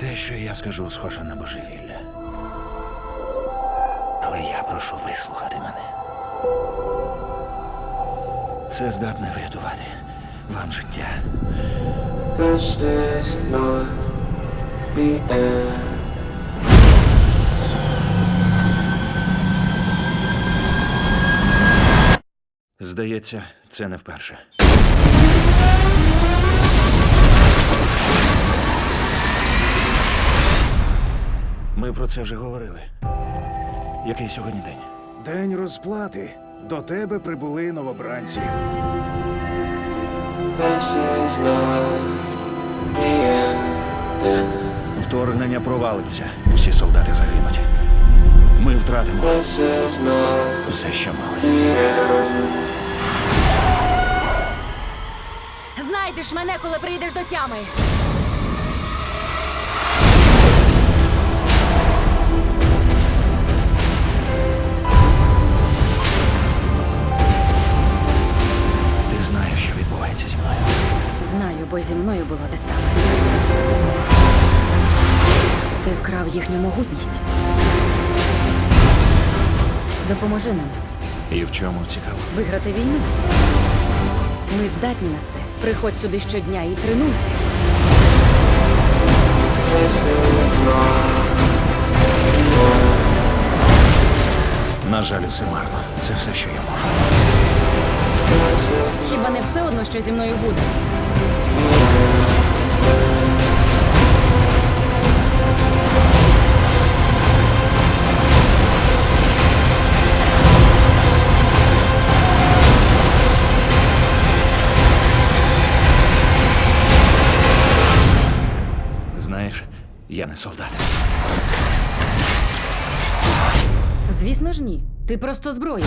Те, що я скажу, схоже на божевілля. Але я прошу вислухати мене. Це здатне врятувати вам життя. This is not the end. Здається, це не вперше. Ми про це вже говорили. Який сьогодні день? День розплати. До тебе прибули новобранці. Вторгнення провалиться. Усі солдати загинуть. Ми втратимо все, що мали. Знайдеш мене, коли прийдеш до тями. Бо зі мною було те саме. Ти вкрав їхню могутність. Допоможи нам І в чому цікаво? виграти війну. Ми здатні на це. Приходь сюди щодня і тренуйся. На жаль, усе марно. Це все, що я можу. Хіба не все одно, що зі мною буде? Я не солдат. Звісно ж, ні. Ти просто зброя.